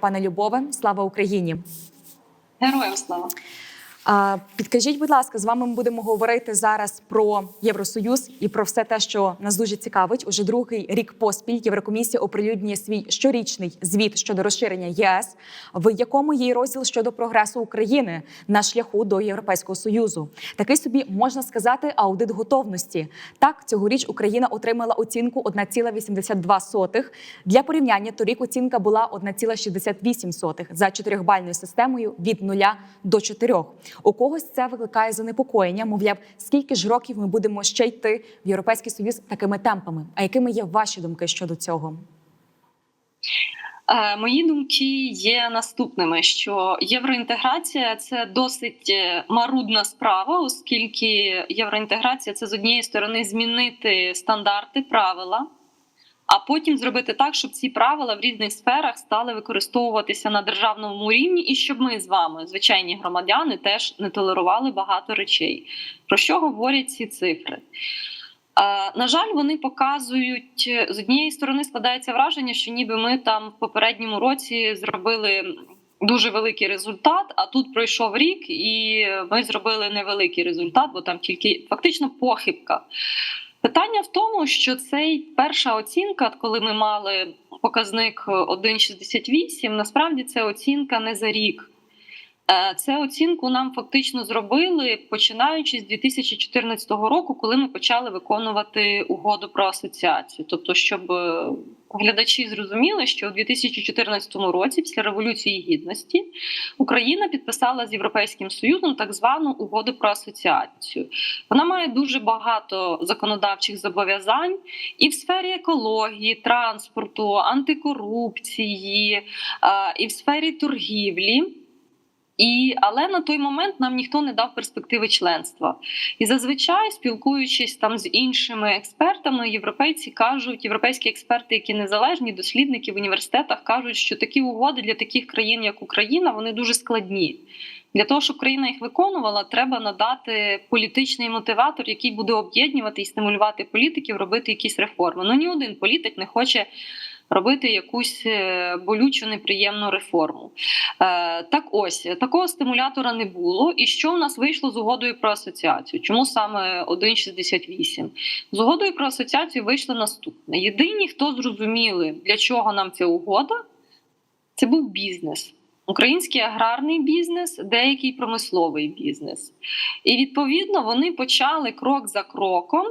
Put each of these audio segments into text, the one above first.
Пане Любове, слава Україні! Героям слава. Підкажіть, будь ласка, з вами ми будемо говорити зараз про Євросоюз і про все те, що нас дуже цікавить. Уже другий рік поспіль Єврокомісія оприлюднює свій щорічний звіт щодо розширення ЄС, в якому є розділ щодо прогресу України на шляху до Європейського союзу. Такий собі можна сказати аудит готовності. Так, цьогоріч Україна отримала оцінку 1,82. Для порівняння торік оцінка була 1,68 за чотирьохбальною системою від 0 до 4. У когось це викликає занепокоєння. Мовляв, скільки ж років ми будемо ще йти в Європейський Союз такими темпами? А якими є ваші думки щодо цього? Е, Мої думки є наступними: що євроінтеграція це досить е, марудна справа, оскільки євроінтеграція це з однієї сторони змінити стандарти, правила, а потім зробити так, щоб ці правила в різних сферах стали використовуватися на державному рівні, і щоб ми з вами, звичайні громадяни, теж не толерували багато речей. Про що говорять ці цифри? На жаль, вони показують з однієї сторони, складається враження, що ніби ми там в попередньому році зробили дуже великий результат. А тут пройшов рік, і ми зробили невеликий результат, бо там тільки фактично похибка. Питання в тому, що цей перша оцінка, коли ми мали показник 1,68, насправді це оцінка не за рік. Е, Це оцінку нам фактично зробили починаючи з 2014 року, коли ми почали виконувати угоду про асоціацію. Тобто, щоб е, глядачі зрозуміли, що у 2014 році, після революції гідності, Україна підписала з Європейським Союзом так звану угоду про асоціацію. Вона має дуже багато законодавчих зобов'язань і в сфері екології, транспорту, антикорупції, е, і в сфері торгівлі. І але на той момент нам ніхто не дав перспективи членства. І зазвичай, спілкуючись там з іншими експертами, європейці кажуть, європейські експерти, які незалежні, дослідники в університетах кажуть, що такі угоди для таких країн, як Україна, вони дуже складні. Для того, щоб країна їх виконувала, треба надати політичний мотиватор, який буде об'єднувати і стимулювати політиків робити якісь реформи. Ну ні один політик не хоче робити якусь е, болючу неприємну реформу. Е, Так ось такого стимулятора не було. І що в нас вийшло з угодою про асоціацію? Чому саме 1,68? З угодою про асоціацію вийшло наступне: єдині, хто зрозуміли, для чого нам ця угода, це був бізнес. Український аграрний бізнес, деякий промисловий бізнес. І відповідно вони почали крок за кроком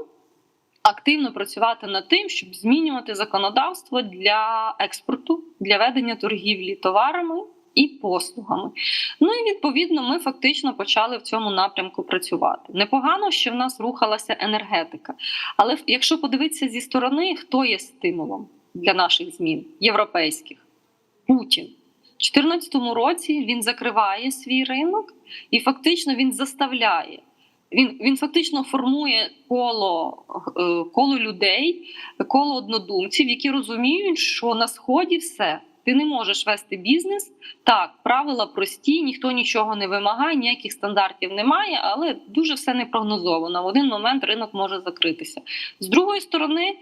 активно працювати над тим, щоб змінювати законодавство для експорту, для ведення торгівлі товарами і послугами. Ну і відповідно ми фактично почали в цьому напрямку працювати. Непогано, що в нас рухалася енергетика. Але якщо подивитися зі сторони, хто є стимулом для наших змін європейських? Путін. У 2014 році він закриває свій ринок і фактично він заставляє. Він він фактично формує коло е, коло людей, коло однодумців, які розуміють, що на сході все. Ти не можеш вести бізнес. Так, правила прості, ніхто нічого не вимагає, ніяких стандартів немає, але дуже все непрогнозовано. В один момент ринок може закритися. З другої сторони,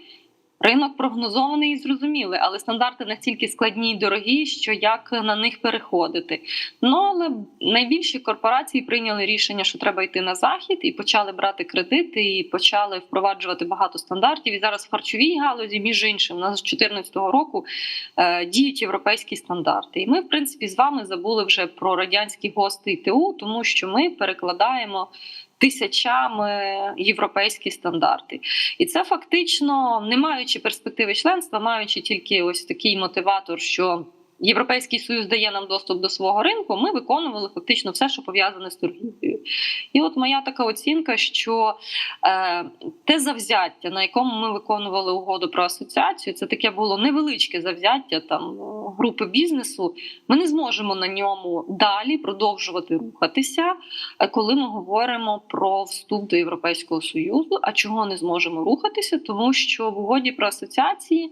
ринок прогнозований і зрозумілий, але стандарти настільки складні і дорогі, що як на них переходити. Ну але найбільші корпорації прийняли рішення, що треба йти на захід, і почали брати кредити, і почали впроваджувати багато стандартів. І зараз в харчовій галузі, між іншим, у нас з 2014 року е, діють європейські стандарти. І ми, в принципі, з вами забули вже про радянські гости і ТУ, тому що ми перекладаємо. Тисячами європейські стандарти, і це фактично не маючи перспективи членства, маючи тільки ось такий мотиватор, що Європейський союз дає нам доступ до свого ринку. Ми виконували фактично все, що пов'язане з торгівлею. І от моя така оцінка, що е, те завзяття, на якому ми виконували угоду про асоціацію, це таке було невеличке завзяття там групи бізнесу. Ми не зможемо на ньому далі продовжувати рухатися, е, коли ми говоримо про вступ до Європейського союзу. А чого не зможемо рухатися? Тому що в угоді про асоціації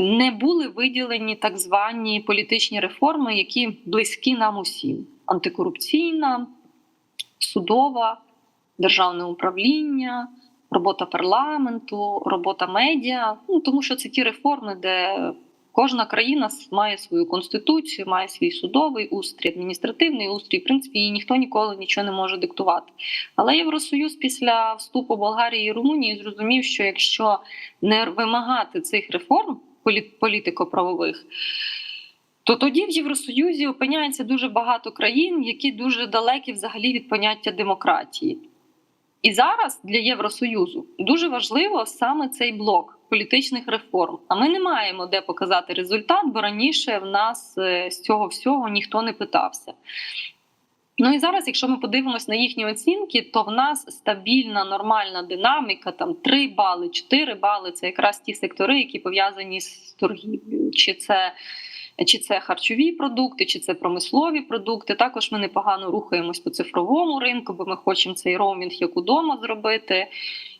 не були виділені так звані політичні реформи, які близькі нам усім: антикорупційна, судова, державне управління, робота парламенту, робота медіа. Ну тому що це ті реформи, де Кожна країна має свою конституцію, має свій судовий устрій, адміністративний устрій. В принципі, їй ніхто ніколи нічого не може диктувати. Але Євросоюз після вступу Болгарії і Румунії зрозумів, що якщо не вимагати цих реформ політико-правових, то тоді в Євросоюзі опиняється дуже багато країн, які дуже далекі взагалі від поняття демократії. І зараз для Євросоюзу дуже важливо саме цей блок політичних реформ. А ми не маємо де показати результат, бо раніше в нас е, з цього всього ніхто не питався. Ну і зараз, якщо ми подивимось на їхні оцінки, то в нас стабільна нормальна динаміка, там 3 бали, 4 бали це якраз ті сектори, які пов'язані з торгівлею. Чи це чи це харчові продукти, чи це промислові продукти. Також ми непогано рухаємось по цифровому ринку, бо ми хочемо цей роумінг як удома зробити.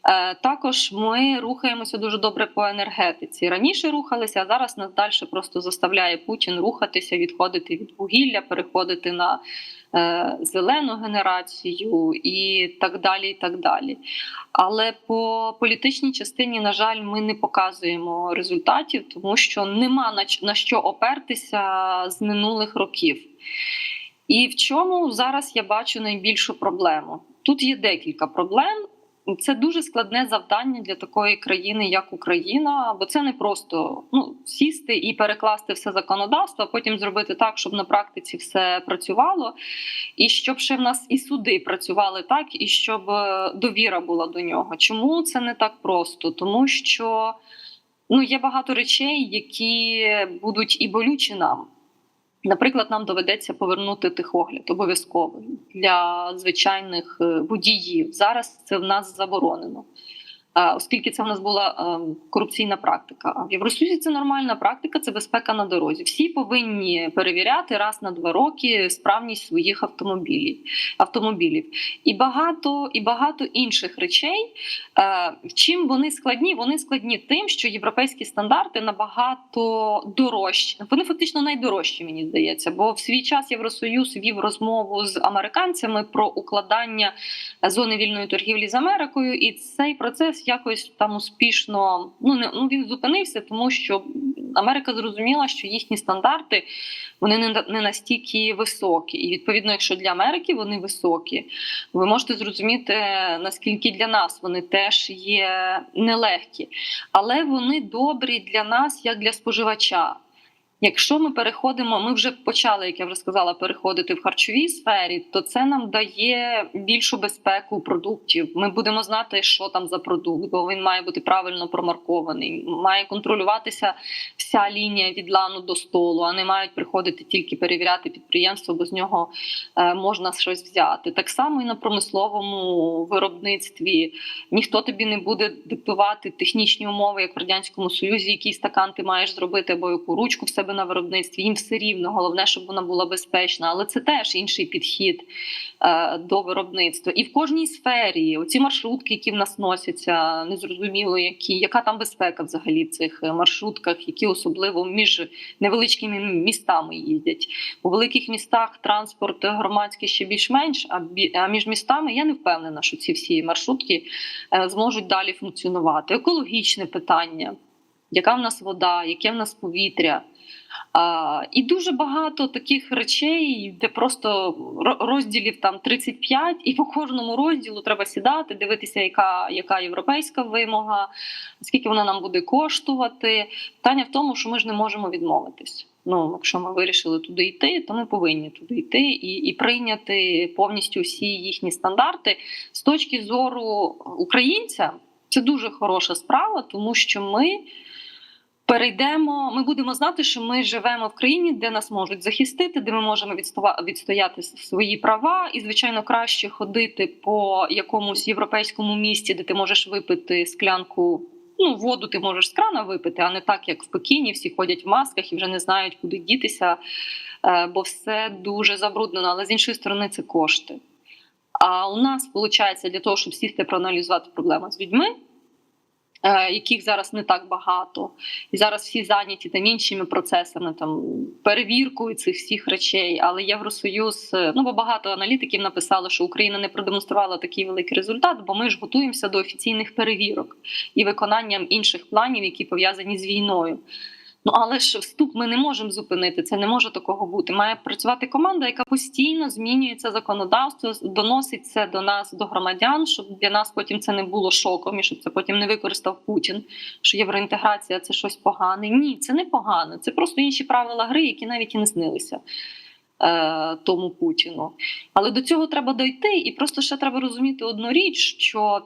Е, Також ми рухаємося дуже добре по енергетиці. Раніше рухалися, а зараз нас далі просто заставляє Путін рухатися, відходити від вугілля, переходити на е, зелену генерацію і так далі. і так далі. Але по політичній частині, на жаль, ми не показуємо результатів, тому що нема на, що опертися з минулих років. І в чому зараз я бачу найбільшу проблему? Тут є декілька проблем. Це дуже складне завдання для такої країни, як Україна, бо це не просто ну, сісти і перекласти все законодавство, а потім зробити так, щоб на практиці все працювало, і щоб ще в нас і суди працювали так, і щоб е, довіра була до нього. Чому це не так просто? Тому що ну, є багато речей, які будуть і болючі нам. Наприклад, нам доведеться повернути тихогляд обов'язково для звичайних е, водіїв. Зараз це в нас заборонено. Оскільки це в нас була корупційна практика. А в Євросоюзі це нормальна практика, це безпека на дорозі. Всі повинні перевіряти раз на два роки справність своїх автомобілів. автомобілів. І багато, і багато інших речей. Чим вони складні? Вони складні тим, що європейські стандарти набагато дорожчі. Вони фактично найдорожчі, мені здається. Бо в свій час Євросоюз вів розмову з американцями про укладання зони вільної торгівлі з Америкою, і цей процес якось там успішно ну не ну він зупинився, тому що Америка зрозуміла, що їхні стандарти вони не, не настільки високі. І відповідно, якщо для Америки вони високі, ви можете зрозуміти наскільки для нас вони теж є нелегкі, але вони добрі для нас як для споживача. Якщо ми переходимо, ми вже почали, як я вже сказала, переходити в харчовій сфері, то це нам дає більшу безпеку продуктів. Ми будемо знати, що там за продукт, бо він має бути правильно промаркований. Має контролюватися вся лінія від лану до столу, а не мають приходити тільки перевіряти підприємство, бо з нього е, можна щось взяти. Так само і на промисловому виробництві ніхто тобі не буде диктувати технічні умови, як в радянському союзі, який стакан ти маєш зробити, або яку ручку в себе на виробництві. Їм все рівно, головне, щоб вона була безпечна. Але це теж інший підхід е, до виробництва. І в кожній сфері оці маршрутки, які в нас носяться, незрозуміло, які яка там безпека взагалі в цих е, маршрутках, які особливо між невеличкими містами їздять. У великих містах транспорт громадський ще більш-менш, а бі- а між містами я не впевнена, що ці всі маршрутки е, зможуть далі функціонувати. Екологічне питання, яка в нас вода, яке в нас повітря. І дуже багато таких речей, де просто розділів там 35, і по кожному розділу треба сідати, дивитися, яка, яка європейська вимога, скільки вона нам буде коштувати. Питання в тому, що ми ж не можемо відмовитись. Ну, якщо ми вирішили туди йти, то ми повинні туди йти і, і прийняти повністю всі їхні стандарти з точки зору українця. Це дуже хороша справа, тому що ми перейдемо. Ми будемо знати, що ми живемо в країні, де нас можуть захистити, де ми можемо відстояти свої права, і звичайно краще ходити по якомусь європейському місті, де ти можеш випити склянку. Ну, воду ти можеш з крана випити, а не так, як в Пекіні. Всі ходять в масках і вже не знають, куди дітися, е, бо все дуже забруднено. Але з іншої сторони, це кошти. А у нас виходить для того, щоб сісти проаналізувати проблему з людьми, яких зараз не так багато, і зараз всі зайняті там іншими процесами, там перевіркою цих всіх речей. Але Євросоюз, е, ну бо багато аналітиків написали, що Україна не продемонструвала такий великий результат, бо ми ж готуємося до офіційних перевірок і виконанням інших планів, які пов'язані з війною. Ну але ж вступ ми не можемо зупинити. Це не може такого бути. Має працювати команда, яка постійно змінюється законодавство, доносить це до нас, до громадян, щоб для нас потім це не було шоком і щоб це потім не використав Путін. Що євроінтеграція це щось погане. Ні, це не погано. Це просто інші правила гри, які навіть і не снилися е, тому Путіну. Але до цього треба дойти, і просто ще треба розуміти одну річ, що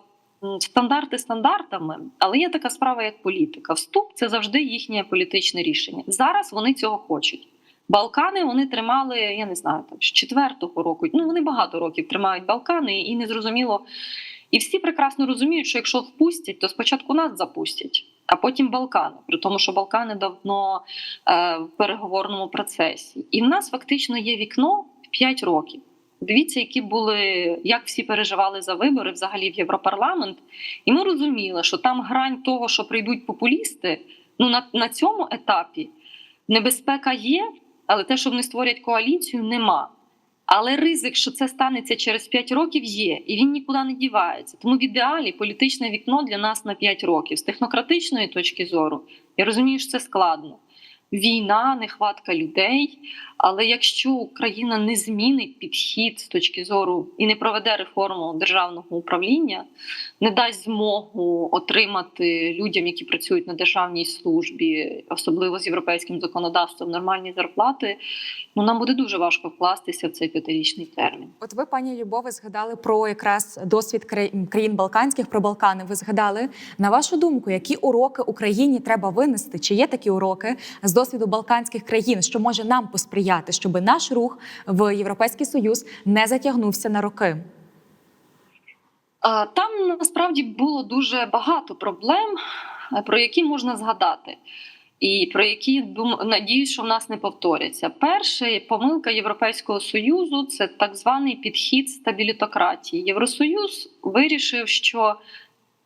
стандарти стандартами, але є така справа, як політика. Вступ це завжди їхнє політичне рішення. Зараз вони цього хочуть. Балкани вони тримали, я не знаю, там з четвертого року. Ну вони багато років тримають Балкани, і незрозуміло. І всі прекрасно розуміють, що якщо впустять, то спочатку нас запустять, а потім Балкани, при тому, що Балкани давно е, в переговорному процесі. І в нас фактично є вікно в 5 років. Дивіться, які були, як всі переживали за вибори взагалі в Європарламент. І ми розуміли, що там грань того, що прийдуть популісти, ну на, на цьому етапі небезпека є, але те, що вони створять коаліцію, нема. Але ризик, що це станеться через 5 років, є, і він нікуди не дівається. Тому в ідеалі політичне вікно для нас на 5 років. З технократичної точки зору, я розумію, що це складно. Війна, нехватка людей. Але якщо Україна не змінить підхід з точки зору і не проведе реформу державного управління, не дасть змогу отримати людям, які працюють на державній службі, особливо з європейським законодавством, нормальні зарплати, ну нам буде дуже важко вкластися в цей п'ятирічний термін. От ви, пані Любове, згадали про якраз досвід кра- країн Балканських, про Балкани. Ви згадали на вашу думку, які уроки Україні треба винести? Чи є такі уроки з досвіду Балканських країн, що може нам посприяти, щоб наш рух в Європейський Союз не затягнувся на роки? Там насправді було дуже багато проблем, е, про які можна згадати, і про які надіюсь, що в нас не повторяться. Перша помилка Європейського союзу це так званий підхід стабілітократії. Євросоюз вирішив, що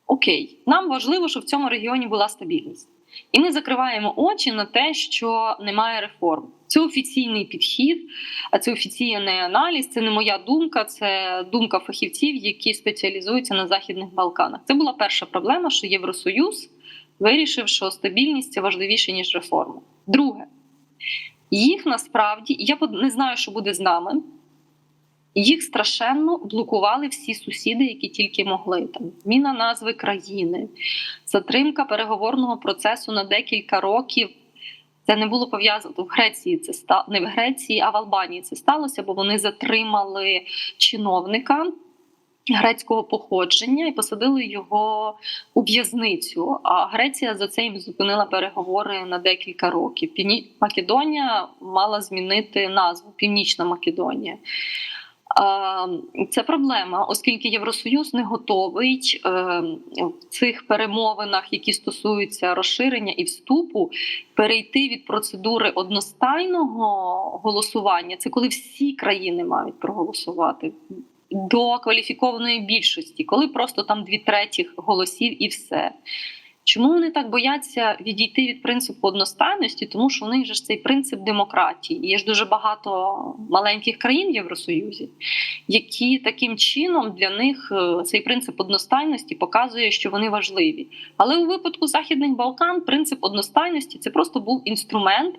окей, нам важливо, щоб в цьому регіоні була стабільність. І ми закриваємо очі на те, що немає реформ. Це офіційний підхід, а це офіційний аналіз. Це не моя думка, це думка фахівців, які спеціалізуються на західних Балканах. Це була перша проблема, що Євросоюз вирішив, що стабільність це важливіше ніж реформи. Друге, їх насправді я не знаю, що буде з нами. Їх страшенно блокували всі сусіди, які тільки могли. Там зміна назви країни, затримка переговорного процесу на декілька років. Це не було пов'язано в Греції. Це ста не в Греції, а в Албанії це сталося, бо вони затримали чиновника грецького походження і посадили його у в'язницю. А Греція за це їм зупинила переговори на декілька років. Півні... Македонія мала змінити назву Північна Македонія. Це проблема, оскільки Євросоюз не готовий е, в цих перемовинах, які стосуються розширення і вступу, перейти від процедури одностайного голосування. Це коли всі країни мають проголосувати. До кваліфікованої більшості, коли просто там дві треті голосів і все. Чому вони так бояться відійти від принципу одностайності? Тому що у них ж цей принцип демократії. Є ж дуже багато маленьких країн в Євросоюзі, які таким чином для них е, цей принцип одностайності показує, що вони важливі. Але у випадку Західних Балкан принцип одностайності це просто був інструмент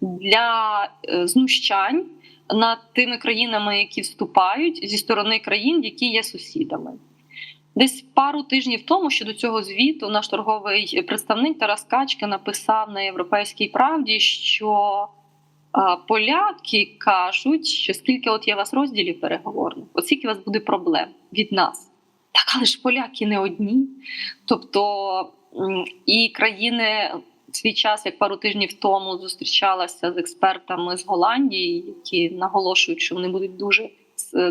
для е, знущань над тими країнами, які вступають зі сторони країн, які є сусідами. Десь пару тижнів тому щодо цього звіту наш торговий представник Тарас Качка написав на європейській правді, що поляки кажуть, що скільки от є вас розділів переговорних, от скільки у вас буде проблем від нас. Так, але ж поляки не одні. Тобто і країни в свій час, як пару тижнів тому, зустрічалася з експертами з Голландії, які наголошують, що вони будуть дуже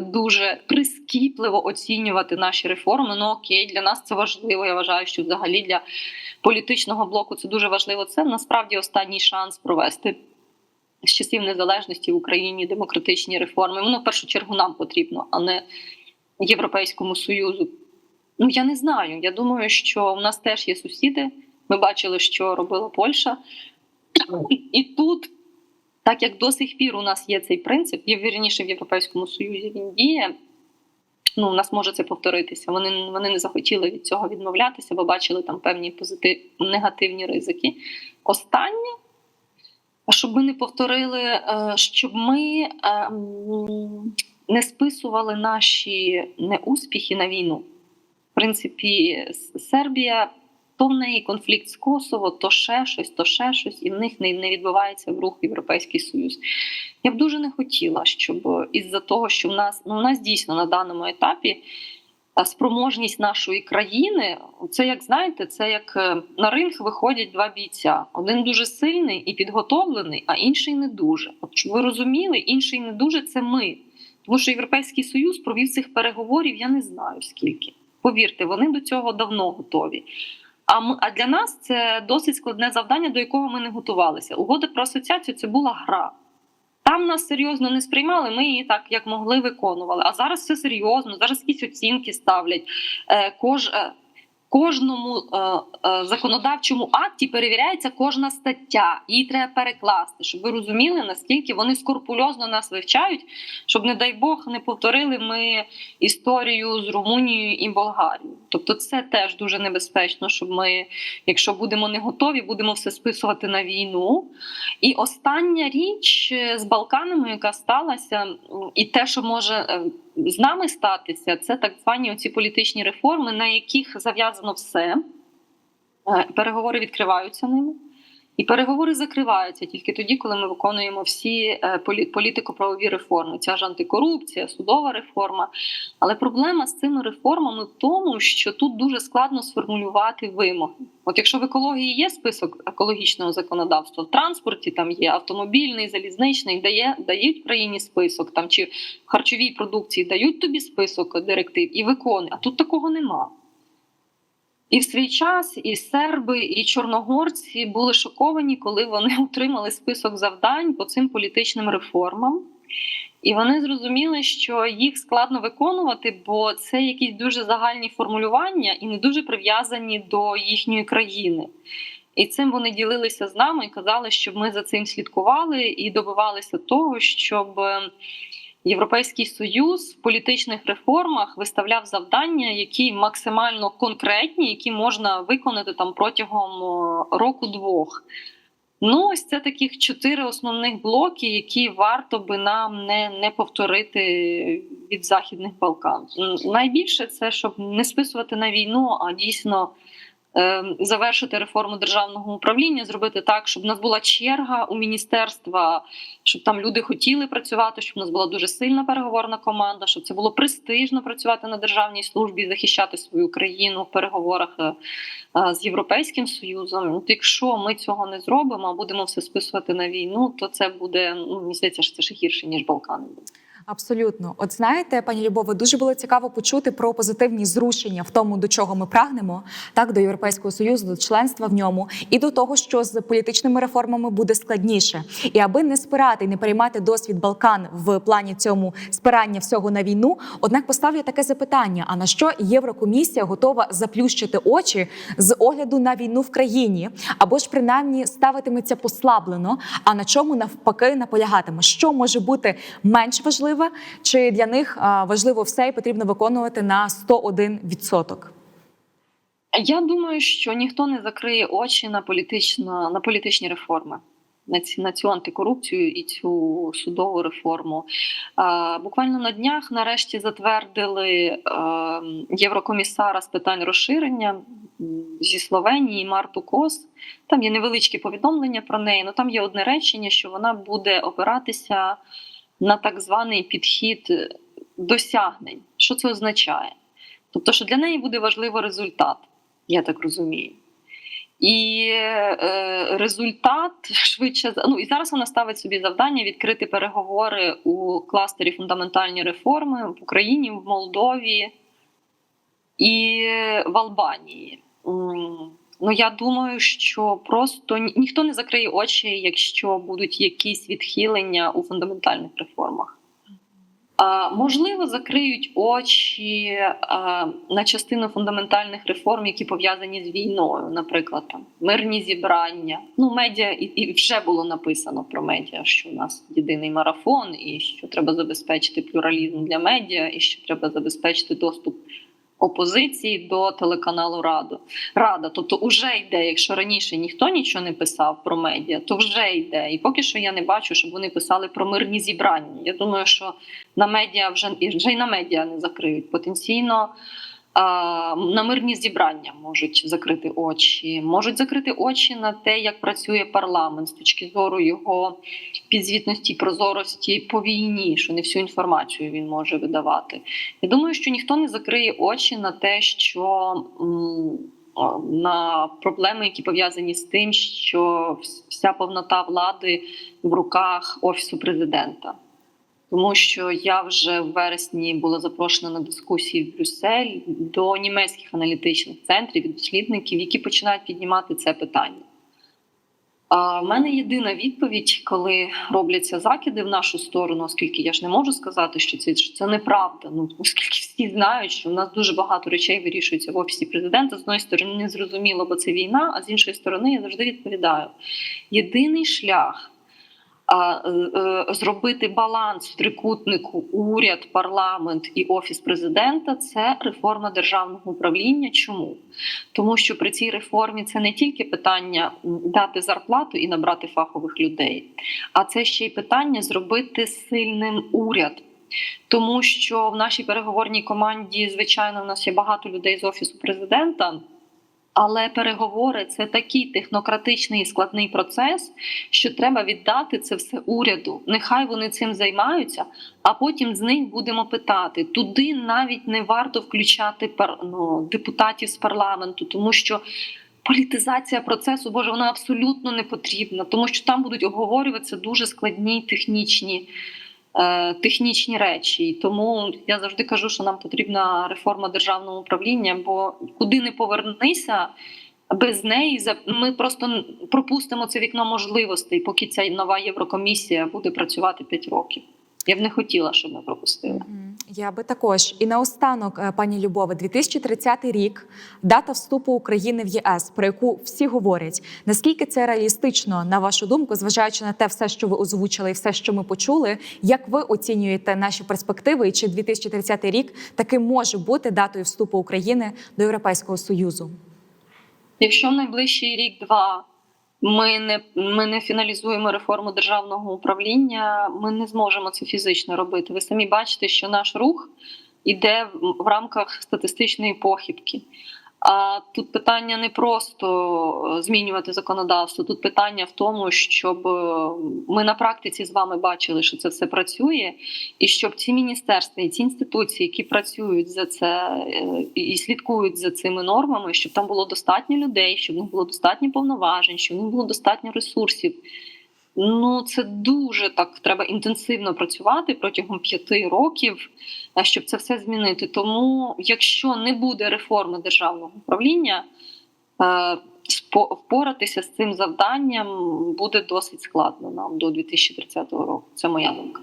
дуже прискіпливо оцінювати наші реформи. Ну окей, для нас це важливо. Я вважаю, що взагалі для політичного блоку це дуже важливо. Це насправді останній шанс провести з часів незалежності в Україні демократичні реформи. Воно в першу чергу нам потрібно, а не Європейському Союзу. Ну я не знаю. Я думаю, що в нас теж є сусіди. Ми бачили, що робила Польща, і тут. Так як до сих пір у нас є цей принцип, є вірніше в Європейському Союзі він діє. Ну, у нас може це повторитися. Вони, вони не захотіли від цього відмовлятися, бо бачили там певні позитив, негативні ризики. Останнє щоб ми не повторили, е, щоб ми е, не списували наші неуспіхи на війну. В принципі, Сербія, то в неї конфлікт з Косово, то ще щось, то ще щось, і в них не, не відбувається в рух Європейський Союз. Я б дуже не хотіла, щоб із-за того, що в нас ну, в нас дійсно на даному етапі спроможність нашої країни, це як знаєте, це як е, на ринг виходять два бійця. Один дуже сильний і підготовлений, а інший не дуже. От щоб ви розуміли, інший не дуже це ми. Тому що Європейський Союз провів цих переговорів, я не знаю скільки. Повірте, вони до цього давно готові. А для нас це досить складне завдання, до якого ми не готувалися. Угода про асоціацію це була гра. Там нас серйозно не сприймали, ми її так як могли виконували. А зараз все серйозно, зараз якісь оцінки ставлять. Е, кож, е, кожному е, е, законодавчому акті перевіряється кожна стаття. Її треба перекласти, щоб ви розуміли, наскільки вони скрупульозно нас вивчають, щоб, не дай Бог, не повторили ми історію з Румунією і Болгарією. Тобто, це теж дуже небезпечно, щоб ми, якщо будемо не готові, будемо все списувати на війну. І остання річ е, з Балканами, яка сталася, і те, що може е, з нами статися, це так звані оці політичні реформи, на яких зав'язано все. Е, Переговори відкриваються ними. І переговори закриваються тільки тоді, коли ми виконуємо всі е, полі- політико-правові реформи. Ця ж антикорупція, судова реформа. Але проблема з цими реформами в тому, що тут дуже складно сформулювати вимоги. От якщо в екології є список екологічного законодавства, в транспорті там є автомобільний, залізничний, дає дають країні список там чи харчовій продукції дають тобі список директив і виконуй. А тут такого нема. І в свій час і серби, і чорногорці були шоковані, коли вони отримали список завдань по цим політичним реформам. І вони зрозуміли, що їх складно виконувати, бо це якісь дуже загальні формулювання і не дуже прив'язані до їхньої країни. І цим вони ділилися з нами і казали, щоб ми за цим слідкували і добивалися того, щоб Європейський Союз в політичних реформах виставляв завдання, які максимально конкретні, які можна виконати там протягом року-двох. Ну, ось це таких чотири основних блоки, які варто би нам не, не повторити від Західних Балкан. Найбільше це щоб не списувати на війну, а дійсно е, завершити реформу державного управління, зробити так, щоб у нас була черга у міністерства, щоб там люди хотіли працювати, щоб у нас була дуже сильна переговорна команда, щоб це було престижно працювати на державній службі, захищати свою країну в переговорах е, е, з Європейським Союзом. От якщо ми цього не зробимо, а будемо все списувати на війну, то це буде ну мені здається, що це ще гірше ніж Балкани. Абсолютно, от знаєте, пані Любове, дуже було цікаво почути про позитивні зрушення в тому, до чого ми прагнемо, так до європейського союзу, до членства в ньому, і до того, що з політичними реформами буде складніше. І аби не спирати і не переймати досвід Балкан в плані цьому спирання всього на війну, однак поставлю таке запитання: а на що Єврокомісія готова заплющити очі з огляду на війну в країні, або ж принаймні ставитиметься послаблено, а на чому навпаки наполягатиме? Що може бути менш важливе, чи для них важливо все і потрібно виконувати на 101%? Я думаю, що ніхто не закриє очі на політично, на політичні реформи. На ці на цю антикорупцію і цю судову реформу. А, буквально на днях нарешті затвердили а, єврокомісара з питань розширення зі Словенії Марту Кос. Там є невеличкі повідомлення про неї. але там є одне речення, що вона буде опиратися на так званий підхід досягнень. Що це означає? Тобто, що для неї буде важливий результат, я так розумію. І е, результат швидше ну і зараз вона ставить собі завдання відкрити переговори у кластері фундаментальні реформи в Україні, в Молдові і в Албанії. Ну я думаю, що просто ні- ніхто не закриє очі, якщо будуть якісь відхилення у фундаментальних реформах. А, можливо, закриють очі а, на частину фундаментальних реформ, які пов'язані з війною, наприклад, там мирні зібрання. Ну, медіа і, і вже було написано про медіа, що у нас єдиний марафон, і що треба забезпечити плюралізм для медіа, і що треба забезпечити доступ опозиції до телеканалу Раду Рада. Тобто, вже йде. Якщо раніше ніхто нічого не писав про медіа, то вже йде. І поки що я не бачу, щоб вони писали про мирні зібрання. Я думаю, що на медіа вже вже й на медіа не закриють потенційно. На мирні зібрання можуть закрити очі, можуть закрити очі на те, як працює парламент з точки зору його підзвітності, прозорості по війні, що не всю інформацію він може видавати. Я думаю, що ніхто не закриє очі на те, що на проблеми, які пов'язані з тим, що вся повнота влади в руках офісу президента. Тому що я вже в вересні була запрошена на дискусії в Брюссель до німецьких аналітичних центрів і дослідників, які починають піднімати це питання. В мене єдина відповідь, коли робляться закиди в нашу сторону, оскільки я ж не можу сказати, що це, що це неправда. Ну оскільки всі знають, що в нас дуже багато речей вирішується в офісі президента. З одної сторони, не зрозуміло, бо це війна, а з іншої сторони, я завжди відповідаю: єдиний шлях зробити баланс в трикутнику уряд, парламент і офіс президента це реформа державного управління. Чому? Тому що при цій реформі це не тільки питання дати зарплату і набрати фахових людей, а це ще й питання зробити сильним уряд. Тому що в нашій переговорній команді, звичайно, в нас є багато людей з офісу президента. Але переговори це такий технократичний і складний процес, що треба віддати це все уряду. Нехай вони цим займаються, а потім з них будемо питати. Туди навіть не варто включати ну, депутатів з парламенту, тому що політизація процесу, боже, вона абсолютно не потрібна, тому що там будуть обговорюватися дуже складні технічні. Е, Технічні речі, тому я завжди кажу, що нам потрібна реформа державного управління, бо куди не повернися, без неї ми просто пропустимо це вікно можливостей, поки ця нова Єврокомісія буде працювати 5 років. Я б не хотіла, щоб ми пропустили. Я би також. І наостанок, е, пані Любове, 2030 рік дата вступу України в ЄС, про яку всі говорять. Наскільки це реалістично, на вашу думку, зважаючи на те все, що ви озвучили, і все, що ми почули, як ви оцінюєте наші перспективи? І чи 2030 рік таки може бути датою вступу України до Європейського Союзу? Якщо в найближчий рік-два ми не, ми не фіналізуємо реформу державного управління, ми не зможемо це фізично робити. Ви самі бачите, що наш рух іде в, рамках статистичної похибки. А тут питання не просто е, змінювати законодавство. Тут питання в тому, щоб е, ми на практиці з вами бачили, що це все працює, і щоб ці міністерства і ці інституції, які працюють за це е, і слідкують за цими нормами, щоб там було достатньо людей, щоб в було достатньо повноважень, щоб в було достатньо ресурсів. Ну це дуже так треба інтенсивно працювати протягом п'яти років, щоб це все змінити. Тому, якщо не буде реформи державного управління, е, впоратися з цим завданням буде досить складно нам до 2030 року. Це моя думка.